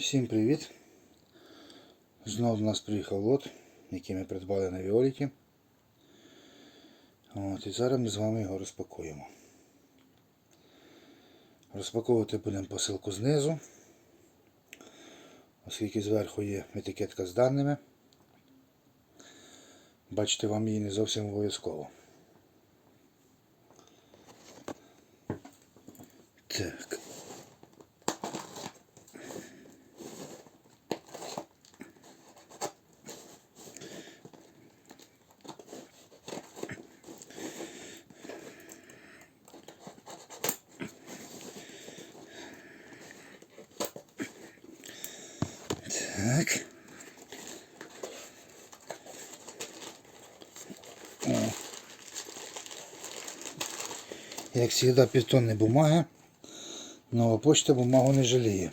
Всім привіт! Знову до нас приїхав лот, який ми придбали на Віоліті. От, і зараз ми з вами його розпакуємо. Розпаковувати будемо посилку знизу, оскільки зверху є етикетка з даними. Бачите, вам її не зовсім обов'язково. Так. Так. О. Як завжди, півтонни бумага. Нова почта бумагу не жаліє.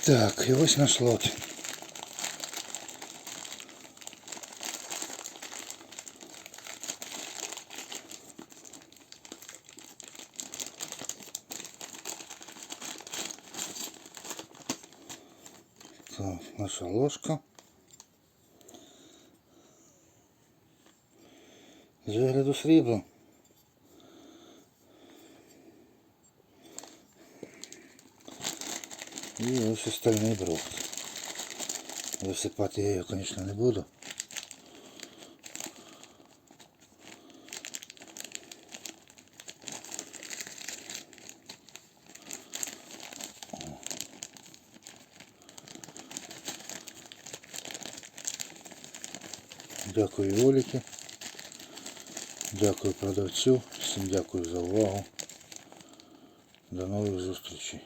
Так, і ось наш лот. Наша ложка. З вигляду срібла. І ось остальний брухт. Висипати я його, звісно, не буду. Дякую Оліки. Дякую продавцю. Всім дякую за увагу. До нових зустрічей.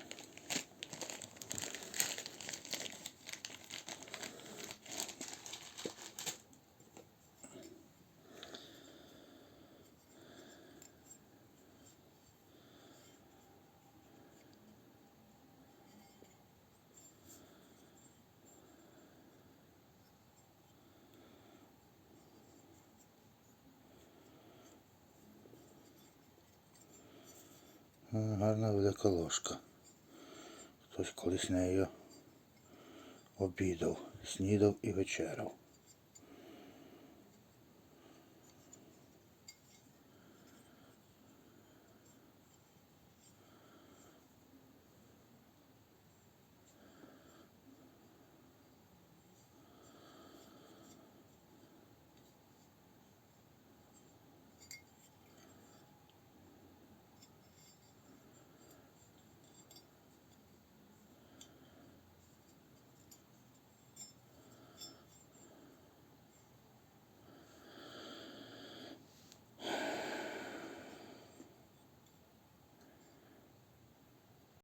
Гарна велика ложка. Хтось колись нею обідав, снідав і вечеряв.